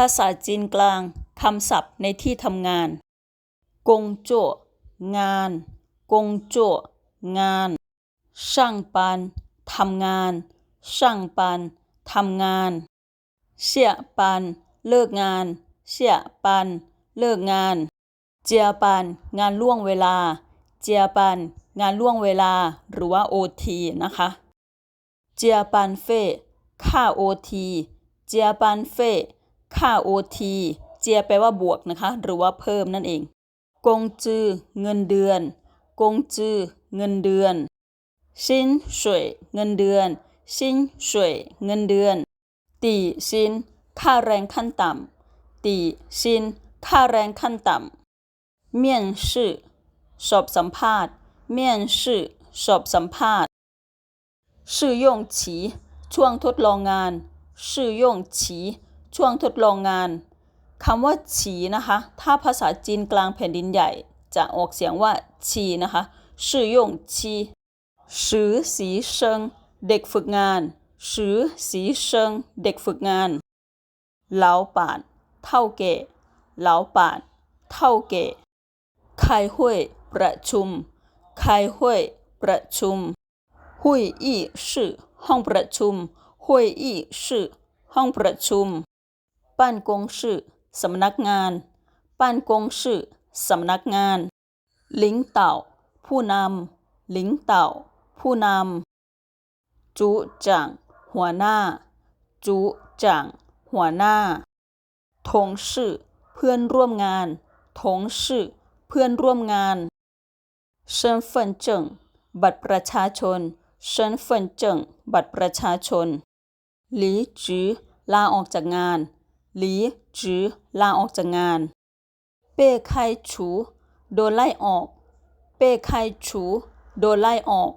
ภาษาจีนกลางคำศัพท์ในที่ทำงาน กงโจ้งาน กงโจ้งาน ช่างปันทำงาน ช่างปันทำงาน เสียปันเลิกงาน เสียปันเลิกงาน เจียปันงานล่วงเวลา เจียปันงานล่วงเวลาหรือว่า OT นะคะ เจียปันเฟ่ค่า OT เจียปันเฟ่ ค่า OT เจียแปลว่าบวกนะคะ หรือว่าเพิ่มนั่นเอง กงจือ เงินเดือน กงจือ เงินเดือน ชิ้นสวยเงินเดือน ชิ้นสวยเงินเดือน ตีชินค่าแรงขั้นต่ำ ตีชินค่าแรงขั้นต่ำ เมียนชื่อสอบสัมภาษณ์ เมียนชื่อสอบสัมภาษณ์ ชื่อยงฉี ช่วงทดลองงาน ชื่อยงฉี ช่วงทดลองงานคำว่าฉีนะคะ ถ้าภาษาจีนกลางแผ่นดินใหญ่ จะออกเสียงว่าฉีนะคะชื่อยงฉีสือสีเชิงเด็กฝึกงานสือสีเชิงเด็กฝึกงานเหลาป่านเท่าเก่เหลาป่านเท่าเก่ไข้ห้วยประชุมไข้ห้วยประชุมหุยอี้ชื่อห้องประชุมหุยอี้ชื่อห้องประชุม ป้านกงชื่อสำนักงานป้านกงชื่อสำนักงานหลิงเต่า ผู้นำหลิงเต่า ผู้นำจูจังหัวหน้าจูจังหัวหน้าทงชื่อเพื่อนร่วมงานทงชื่อเพื่อนร่วมงานเชิญเฟินเจิงบัตรประชาชนเชิญเฟินเจิงบัตรประชาชนหลีจือลาออกจากงาน หลีจือลาออกจากงาน เป้ไคฉูโดนไล่ออก เป้ไคฉูโดนไล่ออก